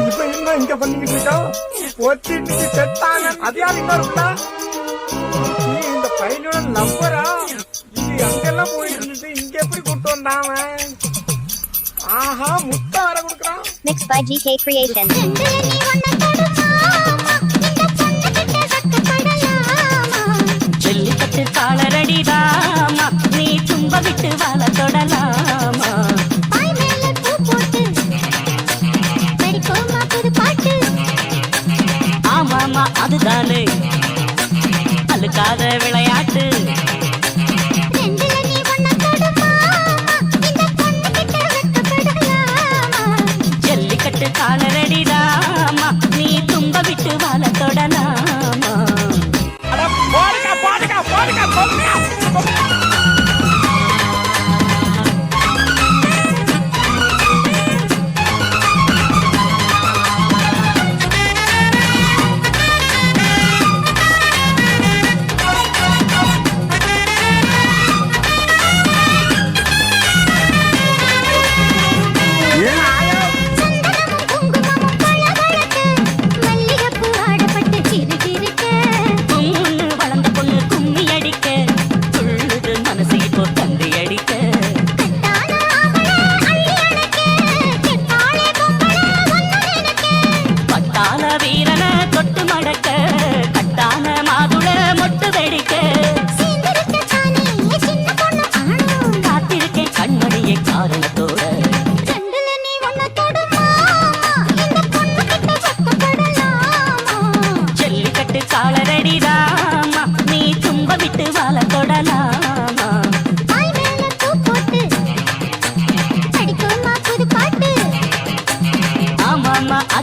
இப்ப என்ன இங்க பண்ணிக்கிட்டு இருக்கோம் ஒத்தி இன்னைக்கு செத்தாங்க அது யார் இன்னொரு பிள்ளை? நீ இந்த பையனோட நம்பரா இது அங்கெல்லாம் போயிட்டு இருந்துட்டு இங்க எப்படி கூட்டு வந்தாங்க ஆஹா முட்டை வர கொடுக்குறான் Mixed by GK Creation. Rama நீ தும்ப விட்டு வாழ தொடலாமா? ஆமாமா அதுதானே. அழுக்காத விளையாட்டு. ஜல்லிக்கட்டு காலரடி ராமா நீ தும்ப விட்டு வாழ தொடலாமா? அட போடுக்கா போடுக்கா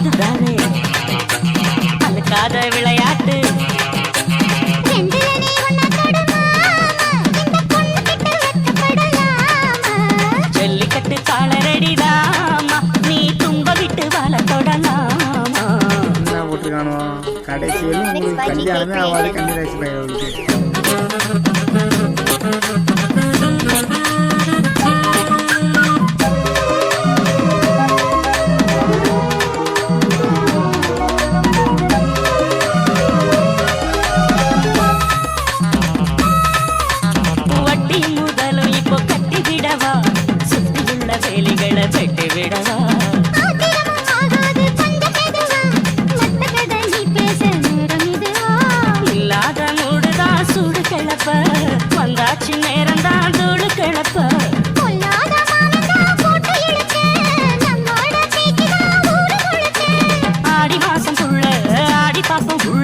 அதுதானே. அழுக்காத விளையாட்டு. ஜல்லிக்கட்டு காலரடி ராமா நீ தும்ப விட்டு வாழ தொடலாமா கடைசி கல்யாணமே ஆகாது பையனுக்கு got the room.